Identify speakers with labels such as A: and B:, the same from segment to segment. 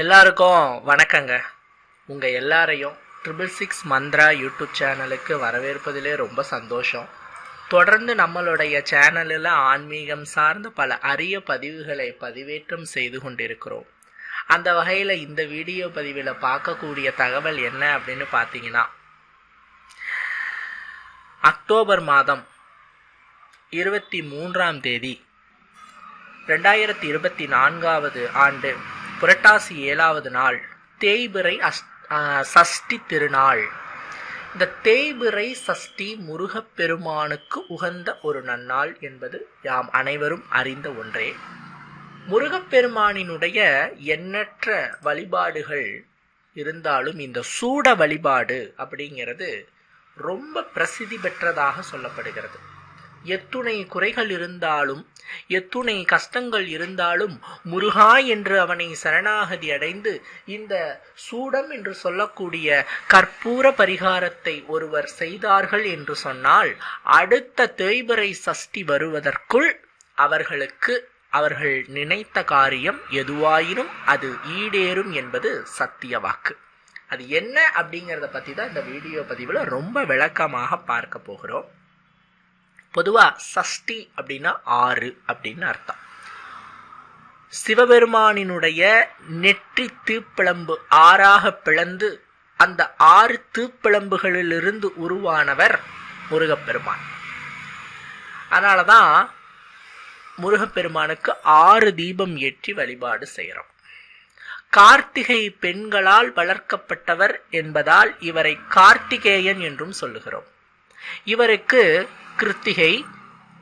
A: எல்லாருக்கும் வணக்கங்க. உங்கள் எல்லாரையும் ட்ரிபிள் சிக்ஸ் மந்த்ரா யூடியூப் சேனலுக்கு வரவேற்பதிலே ரொம்ப சந்தோஷம். தொடர்ந்து நம்மளுடைய சேனலில் ஆன்மீகம் சார்ந்த பல அரிய பதிவுகளை பதிவேற்றம் செய்து கொண்டிருக்கிறோம். அந்த வகையில் இந்த வீடியோ பதிவில் பார்க்கக்கூடிய தகவல் என்ன அப்படின்னு பார்த்தீங்கன்னா அக்டோபர் மாதம் இருபத்தி மூன்றாம் தேதி ரெண்டாயிரத்தி இருபத்தி நான்காவது ஆண்டு புரட்டாசி ஏழாவது நாள் தேய்பிறை அஷ் சஷ்டி திருநாள். இந்த தேய்பிறை சஷ்டி முருகப்பெருமானுக்கு உகந்த ஒரு நன்னாள் என்பது யாம் அனைவரும் அறிந்த ஒன்றே. முருகப்பெருமானினுடைய எண்ணற்ற வழிபாடுகள் இருந்தாலும் இந்த சூட வழிபாடு அப்படிங்கிறது ரொம்ப பிரசித்தி பெற்றதாக சொல்லப்படுகிறது. எத்துணை குறைகள் இருந்தாலும் எத்துணை கஷ்டங்கள் இருந்தாலும் முருகா என்று அவனை சரணாகதி அடைந்து இந்த சூடம் என்று சொல்லக்கூடிய கற்பூர பரிகாரத்தை ஒருவர் செய்தார்கள் என்று சொன்னால் அடுத்த தேய்பிறை சஷ்டி வருவதற்குள் அவர்களுக்கு அவர்கள் நினைத்த காரியம் எதுவாயினும் அது ஈடேறும் என்பது சத்திய வாக்கு. அது என்ன அப்படிங்கிறத பற்றி தான் இந்த வீடியோ பதிவில் ரொம்ப விளக்கமாக பார்க்க போகிறோம். பொதுவாக சஷ்டி அப்படின்னா ஆறு அப்படின்னு அர்த்தம். சிவபெருமானினுடைய நெற்றி தீப்பிழம்பு ஆறாக பிளந்து அந்த ஆறு தீப்பிழம்புகளிலிருந்து உருவானவர் முருகப்பெருமான். அதனாலதான் முருகப்பெருமானுக்கு ஆறு தீபம் ஏற்றி வழிபாடு செய்கிறோம் கார்த்திகை பெண்களால் வளர்க்கப்பட்டவர் என்பதால் இவரை கார்த்திகேயன் என்றும் சொல்லுகிறோம். இவருக்கு கிருத்திகை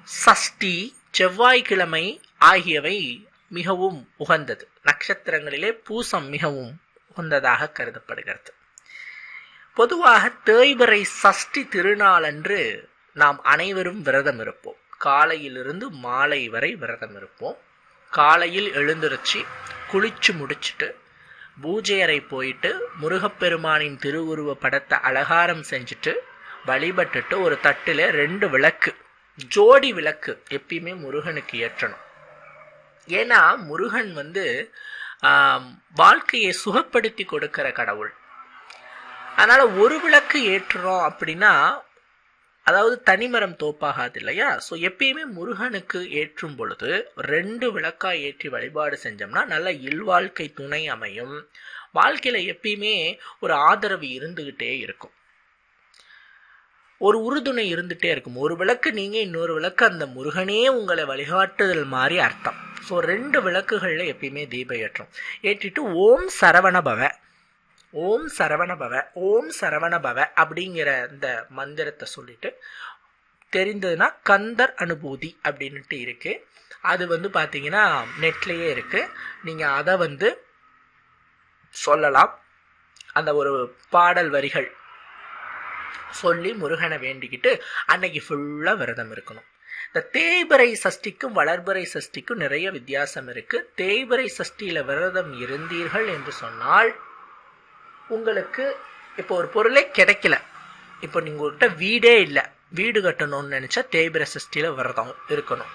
A: சஷ்டி செவ்வாய்க்கிழமை ஆகியவை மிகவும் உகந்தது. நட்சத்திரங்களிலே பூசம் மிகவும் உகந்ததாக கருதப்படுகிறது. பொதுவாக தேய்பிறை சஷ்டி திருநாளன்று நாம் அனைவரும் விரதம் இருப்போம். காலையிலிருந்து மாலை வரை விரதம் இருப்போம். காலையில் எழுந்திருச்சு குளிச்சு முடிச்சிட்டு பூஜை அறை போயிட்டு முருகப்பெருமானின் திருவுருவ படத்தை அலகாரம் செஞ்சுட்டு வழிபட்டுட்டு ஒரு தட்டில் ரெண்டு விளக்கு ஜோடி விளக்கு எப்பயுமே முருகனுக்கு ஏற்றணும். ஏன்னா முருகன் வந்து வாழ்க்கையை சுகப்படுத்தி கொடுக்கிற கடவுள். அதனால் ஒரு விளக்கு ஏற்றுறோம் அப்படின்னா அதாவது தனிமரம் தோப்பாகாது இல்லையா? ஸோ எப்பயுமே முருகனுக்கு ஏற்றும் பொழுது ரெண்டு விளக்கா ஏற்றி வழிபாடு செஞ்சோம்னா நல்ல இல்வாழ்க்கை துணை அமையும். வாழ்க்கையில் எப்பயுமே ஒரு ஆதரவு இருந்துக்கிட்டே இருக்கும். ஒரு உறுதுணை இருந்துகிட்டே இருக்கும். ஒரு விளக்கு நீங்கள் இன்னொரு விளக்கு அந்த முருகனே உங்களை வழிகாட்டுதல் மாதிரி அர்த்தம். ஸோ ரெண்டு விளக்குகளில் எப்பயுமே தீபம் ஏற்றும். ஏற்றிட்டு ஓம் சரவணபவ ஓம் சரவணபவ ஓம் சரவணபவ அப்படிங்கிற இந்த மந்திரத்தை சொல்லிட்டு தெரிந்ததுன்னா கந்தர் அனுபூதி அப்படின்ட்டு இருக்குது அது வந்து பார்த்தீங்கன்னா நெட்லேயே இருக்குது நீங்கள் அதை வந்து சொல்லலாம். அந்த ஒரு பாடல் வரிகள். சொல்லி முருகனை வேண்டிக்கிட்டு அன்னைக்கு ஃபுல்லாக விரதம் இருக்கணும். இந்த தேய்பிறை சஷ்டிக்கும் வளர்பிறை சஷ்டிக்கும் நிறைய வித்தியாசம் இருக்கு. தேய்பிறை சஷ்டியில் விரதம் இருந்தீர்கள் என்று சொன்னால் உங்களுக்கு இப்போ ஒரு பொருளே கிடைக்கல. இப்போ நீங்கள் உங்கள்கிட்ட வீடே இல்லை. வீடு கட்டணும்னு நினச்சா தேய்பிறை சஷ்டியில் விரதம் இருக்கணும்.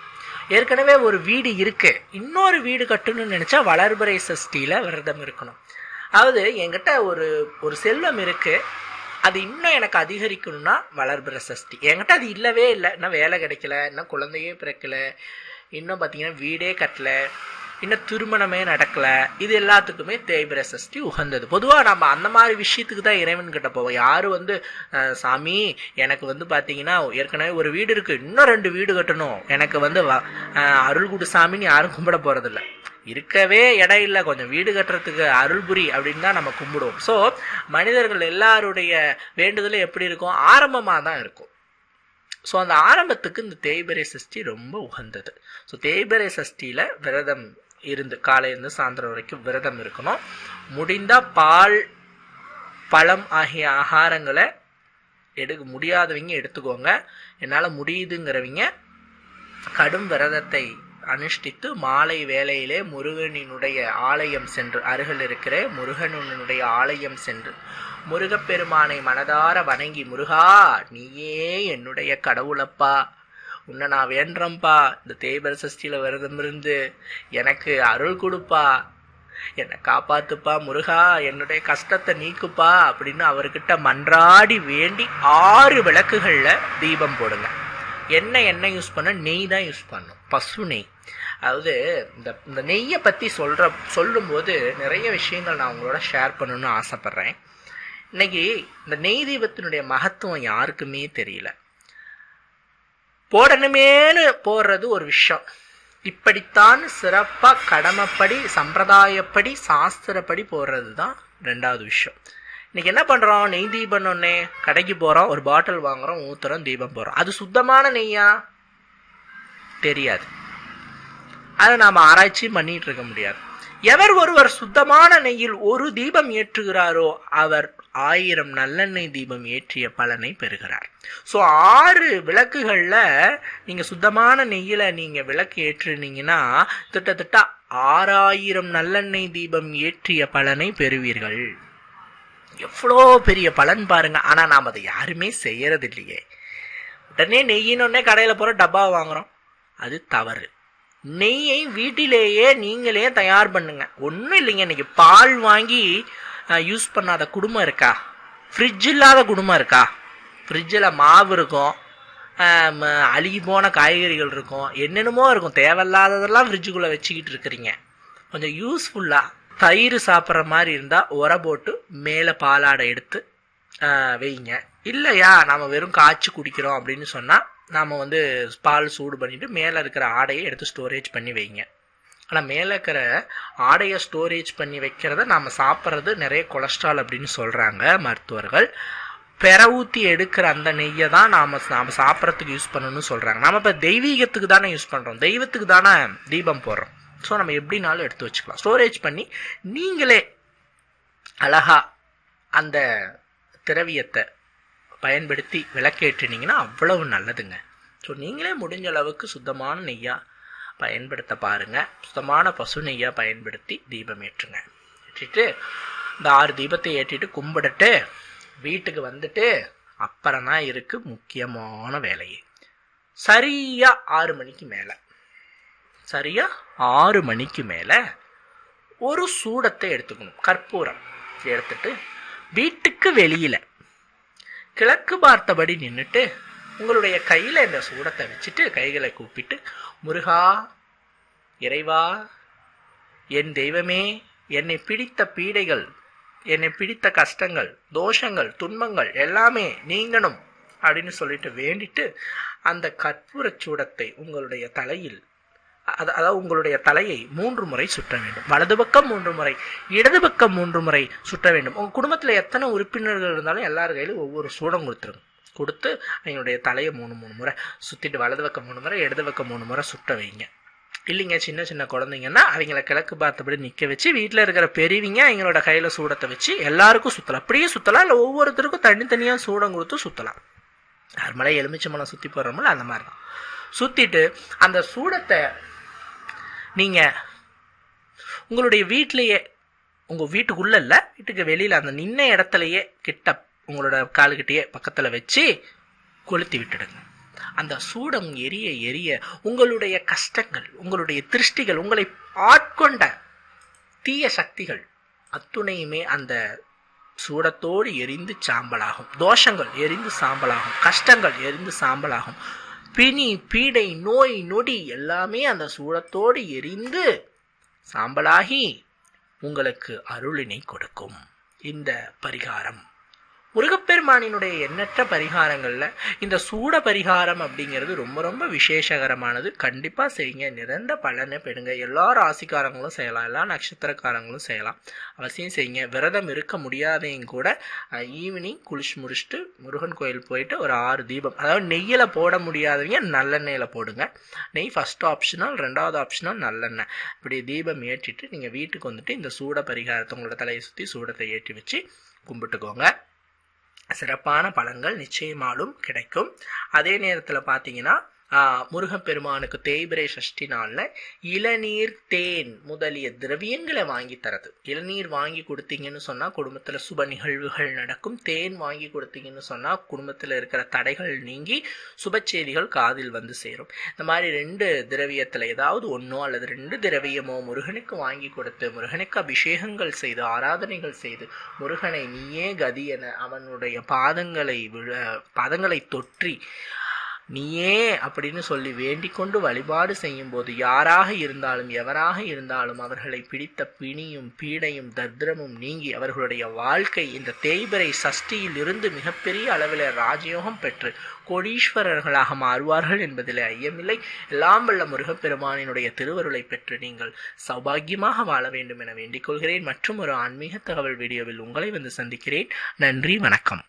A: ஏற்கனவே ஒரு வீடு இருக்கு. இன்னொரு வீடு கட்டணும்னு நினச்சா வளர்பிறை சஷ்டியில் விரதம் இருக்கணும். அதாவது என்கிட்ட ஒரு ஒரு செல்வம் இருக்குது அது இன்னும் எனக்கு அதிகரிக்கணும்னா வளர்பிற சஷ்டி. என்கிட்ட அது இல்லவே இல்லை. இன்னும் வேலை கிடைக்கல. இன்னும் குழந்தையே பிறக்கல. இன்னும் பார்த்தீங்கன்னா வீடே கட்டல. இன்னும் திருமணமே நடக்கல. இது எல்லாத்துக்குமே தேய்பிர சஷ்டி உகந்தது. பொதுவாக நம்ம அந்த மாதிரி விஷயத்துக்கு தான் இறைவன் கிட்ட போவோம். யாரும் வந்து சாமி எனக்கு வந்து பார்த்தீங்கன்னா ஏற்கனவே ஒரு வீடு இருக்குது இன்னும் ரெண்டு வீடு கட்டணும். எனக்கு வந்து வ- அருள் குடு சாமின்னு யாரும் கும்பிட போகிறதில்ல இருக்கவே இடம் இல்லை கொஞ்சம் வீடு கட்டுறதுக்கு அருள்புரி அப்படின்னு தான் நம்ம கும்பிடுவோம். ஸோ மனிதர்கள் எல்லாருடைய வேண்டுதலும் எப்படி இருக்கும்? ஆரம்பமாக தான் இருக்கும். ஸோ அந்த ஆரம்பத்துக்கு இந்த தேய்பரை சஷ்டி ரொம்ப உகந்தது. ஸோ தேய்பரை சஷ்டியில் விரதம் இருந்து காலையிலேருந்து சாயந்தரம் வரைக்கும் விரதம் இருக்கணும். முடிந்தால் பால் பழம் ஆகிய ஆகாரங்களை எடுக்க முடியாதவங்க எடுத்துக்கோங்க. என்னால் முடியுதுங்கிறவங்க கடும் விரதத்தை அனுஷ்டித்து மாலை வேளையிலே முருகனினுடைய ஆலயம் சென்று அருகில் இருக்கிற முருகனுடைய ஆலயம் சென்று முருகப்பெருமானை மனதார வணங்கி முருகா நீயே என்னுடைய கடவுளப்பா உன்னை நான் வேண்டுறேன்ப்பா இந்த தேய்பர சஷ்டியில் விரதம் இருந்து எனக்கு அருள் கொடுப்பா என்னை காப்பாத்துப்பா முருகா என்னுடைய கஷ்டத்தை நீக்குப்பா அப்படின்னு அவர்கிட்ட மன்றாடி வேண்டி ஆறு விளக்குகளில் தீபம் போடுங்க. எண்ணெய் எண்ணெய் யூஸ் பண்ண நெய் தான் யூஸ் பண்ணும். பசு நெய். அதாவது இந்த இந்த நெய்யை பற்றி சொல்கிற சொல்லும்போது நிறைய விஷயங்கள் நான் உங்களோட ஷேர் பண்ணணும்னு ஆசைப்பட்றேன். இன்னைக்கு இந்த நெய் தீபத்தினுடைய மகத்துவம் யாருக்குமே தெரியல. போடணுமேனு போடுறது ஒரு விஷயம். இப்படித்தான் சிறப்பாக கடமைப்படி சம்பிரதாயப்படி சாஸ்திரப்படி போடுறது தான் ரெண்டாவது விஷயம். இன்னைக்கு என்ன பண்ணுறோம் நெய் தீபம் ஒன்னே கடைக்கு போகிறோம் ஒரு பாட்டில் வாங்குறோம். ஊத்துறோம் தீபம் போகிறோம் அது சுத்தமான நெய்யா? தெரியாது. அதை நாம் ஆராய்ச்சி பண்ணிட்டு இருக்க முடியாது. எவர் ஒருவர் சுத்தமான நெய்யில் ஒரு தீபம் ஏற்றுகிறாரோ அவர் ஆயிரம் நல்லெண்ணெய் தீபம் ஏற்றிய பலனை பெறுகிறார். ஸோ ஆறு விளக்குகளில் நீங்கள் சுத்தமான நெய்யில் நீங்கள் விளக்கு ஏற்றுனீங்கன்னா கிட்டத்தட்ட ஆறாயிரம் நல்லெண்ணெய் தீபம் ஏற்றிய பலனை பெறுவீர்கள். எவ்வளோ பெரிய பலன் பாருங்க. ஆனால் நாம் அதை யாருமே செய்யறது இல்லையே உடனே நெய்யினொடனே கடையில் போகிற டப்பா வாங்குகிறோம் அது தவறு. நெய்யை வீட்டிலேயே நீங்களே தயார் பண்ணுங்க. ஒன்றும் இல்லைங்க. இன்னைக்கு பால் வாங்கி யூஸ் பண்ணாத குடும்பம் இருக்கா? ஃப்ரிட்ஜ் இல்லாத குடும்பம் இருக்கா? ஃப்ரிட்ஜில் மாவு இருக்கும். அழுகி போன காய்கறிகள் இருக்கும். என்னென்னமோ இருக்கும். தேவையில்லாததெல்லாம் ஃப்ரிட்ஜுக்குள்ளே வச்சுக்கிட்டு இருக்கிறீங்க. கொஞ்சம் யூஸ்ஃபுல்லாக தயிர் சாப்பிட்ற மாதிரி இருந்தால் உரை போட்டு மேலே பாலாடை எடுத்து வைங்க. இல்லையா நாம் வெறும் காய்ச்சி குடிக்கிறோம் அப்படின்னு சொன்னால் நாம் வந்து பால் சூடு பண்ணிட்டு மேலே இருக்கிற ஆடையை எடுத்து ஸ்டோரேஜ் பண்ணி வைங்க. ஆனால் மேலே இருக்கிற ஆடையை ஸ்டோரேஜ் பண்ணி வைக்கிறத நாம் சாப்பிட்றது நிறைய கொலஸ்ட்ரால் அப்படின்னு சொல்கிறாங்க மருத்துவர்கள். பெற ஊற்றி எடுக்கிற அந்த நெய்யை தான் நாம் நாம் சாப்பிட்றதுக்கு யூஸ் பண்ணணும்னு சொல்கிறாங்க நம்ம இப்போ தெய்வீகத்துக்கு தானே யூஸ் பண்ணுறோம் தெய்வத்துக்கு தானே தீபம் போடுறோம். ஸோ நம்ம எப்படினாலும் எடுத்து வச்சுக்கலாம். ஸ்டோரேஜ் பண்ணி நீங்களே அழகாக அந்த திரவியத்தை பயன்படுத்தி விளக்கேற்றினீங்கன்னா அவ்வளவு நல்லதுங்க. ஸோ நீங்களே முடிஞ்ச அளவுக்கு சுத்தமான நெய்யாக பயன்படுத்த பாருங்கள் சுத்தமான பசு நெய்யாக பயன்படுத்தி தீபம் ஏற்றுங்க. ஏற்றிட்டு இந்த ஆறு தீபத்தை ஏற்றிட்டு கும்பிட்டுட்டு வீட்டுக்கு வந்துட்டு அப்புறம் தான் இருக்குது முக்கியமான வேலையே. சரியாக ஆறு மணிக்கு மேலே. சரியா? ஆறு மணிக்கு மேலே ஒரு சூடத்தை எடுத்துக்கணும். கற்பூரம் எடுத்துட்டு வீட்டுக்கு வெளியில் கிழக்கு பார்த்தபடி நின்றுட்டு உங்களுடைய கையில் இந்த சூடத்தை வச்சுட்டு கைகளை கூப்பிட்டு முருகா இறைவா என் தெய்வமே என்னை பிடித்த பீடைகள் என்னை பிடித்த கஷ்டங்கள் தோஷங்கள் துன்பங்கள் எல்லாமே நீங்கணும். அப்படின்னு சொல்லிட்டு வேண்டிட்டு அந்த கற்பூர சூடத்தை உங்களுடைய தலையில் அது அதாவது உங்களுடைய தலையை மூன்று முறை சுற்ற வேண்டும். வலது பக்கம் மூன்று முறை இடது பக்கம் மூன்று முறை சுற்ற வேண்டும். உங்கள் குடும்பத்தில் எத்தனை உறுப்பினர்கள் இருந்தாலும் எல்லார் கையிலும் ஒவ்வொரு சூடம் கொடுத்துருங்க. கொடுத்து எங்களுடைய தலையை மூணு மூணு முறை சுற்றிட்டு வலது பக்கம் மூணு முறை இடது பக்கம் மூணு முறை சுட்ட வைங்க. இல்லைங்க சின்ன சின்ன குழந்தைங்கன்னா அவங்கள கிழக்கு பார்த்தபடி நிற்க வச்சு வீட்டில் இருக்கிற பெரியவங்க எங்களோட கையில் சூடத்தை வச்சு எல்லாருக்கும் சுற்றலாம் அப்படியே சுற்றலாம் இல்லை ஒவ்வொருத்தருக்கும் தனித்தனியாக சூடம் கொடுத்து சுற்றலாம் நார்மலாக எலுமிச்சம்பழம் சுற்றி போடுறோம்ல அந்த மாதிரி தான். சுற்றிட்டு அந்த சூடத்தை நீங்கள் உங்களுடைய வீட்டிலேயே உங்கள் வீட்டுக்குள்ள இல்லை வீட்டுக்கு வெளியில் அந்த நின்ன இடத்துலையே கிட்ட உங்களோட காலுக்கிட்டேயே பக்கத்தில் வச்சு கொளுத்தி விட்டுடுங்க. அந்த சூடம் எரிய எரிய உங்களுடைய கஷ்டங்கள் உங்களுடைய திருஷ்டிகள் உங்களை ஆட்கொண்ட தீய சக்திகள் அத்துணையுமே அந்த சூடத்தோடு எரிந்து சாம்பலாகும். தோஷங்கள் எரிந்து சாம்பலாகும். கஷ்டங்கள் எரிந்து சாம்பலாகும். பிணி பீடை நோய் நொடி எல்லாமே அந்த சூடத்தோடு எரிந்து சாம்பலாகி உங்களுக்கு அருளினை கொடுக்கும். இந்த பரிகாரம். முருகப்பெருமானினுடைய எண்ணற்ற பரிகாரங்களில் இந்த சூட பரிகாரம் அப்படிங்கிறது ரொம்ப ரொம்ப விசேஷகரமானது. கண்டிப்பாக செய்யுங்க நிறந்த பலனை பெறுங்க. எல்லா ராசிக்காரங்களும் செய்யலாம். எல்லா நட்சத்திரக்காரங்களும் செய்யலாம். அவசியம் செய்யுங்க. விரதம் இருக்க முடியாதையும் கூட ஈவினிங் குளிச்சு முடிச்சுட்டு முருகன் கோயில் போயிட்டு ஒரு ஆறு தீபம். அதாவது நெய்யில் போட முடியாதவங்க நல்லெண்ணெயில் போடுங்க. நெய் ஃபஸ்ட் ஆப்ஷனல் ரெண்டாவது ஆப்ஷனல் நல்லெண்ணெய். இப்படி தீபம் ஏற்றிட்டு நீங்கள் வீட்டுக்கு வந்துட்டு இந்த சூட பரிகாரத்தை உங்களோட தலையை சுற்றி சூடத்தை ஏற்றி வச்சு கும்பிட்டுக்கோங்க. சிறப்பான பலன்கள் நிச்சயமாலும் கிடைக்கும். அதே நேரத்தில் பார்த்தீங்கன்னா முருகப்பெருமானுக்கு தேய்பிரை சஷ்டி நாளில் இளநீர் தேன் முதலிய திரவியங்களை வாங்கி தரது. இளநீர் வாங்கி கொடுத்தீங்கன்னு சொன்னால் குடும்பத்தில் சுப நிகழ்வுகள் நடக்கும். தேன் வாங்கி கொடுத்தீங்கன்னு சொன்னால் குடும்பத்தில் இருக்கிற தடைகள் நீங்கி சுப செய்திகள் காதில் வந்து சேரும். இந்த மாதிரி ரெண்டு திரவியத்தில் ஏதாவது ஒன்றோ அல்லது ரெண்டு திரவியமோ முருகனுக்கு வாங்கி கொடுத்து முருகனுக்கு அபிஷேகங்கள் செய்து ஆராதனைகள் செய்து முருகனை நீயே கதி என அவனுடைய பாதங்களை விழ பாதங்களை தொற்றி நீயே அப்படின்னு சொல்லி வேண்டிக் கொண்டு வழிபாடு செய்யும் போது யாராக இருந்தாலும் எவராக இருந்தாலும் அவர்களை பிடித்த பிணியும் பீடையும் தத்ரமும் நீங்கி அவர்களுடைய வாழ்க்கை இந்த தேய்பிரை சஷ்டியில் இருந்து மிகப்பெரிய அளவில் ராஜயோகம் பெற்று கோடீஸ்வரர்களாக மாறுவார்கள் என்பதில் ஐயமில்லை. எல்லாம் வல்ல முருகப்பெருமானினுடைய திருவருளை பெற்று நீங்கள் சௌபாகியமாக வாழ வேண்டும் என வேண்டிக் கொள்கிறேன் மற்றும் ஒரு ஆன்மீக தகவல் வீடியோவில் உங்களை வந்து சந்திக்கிறேன். நன்றி வணக்கம்.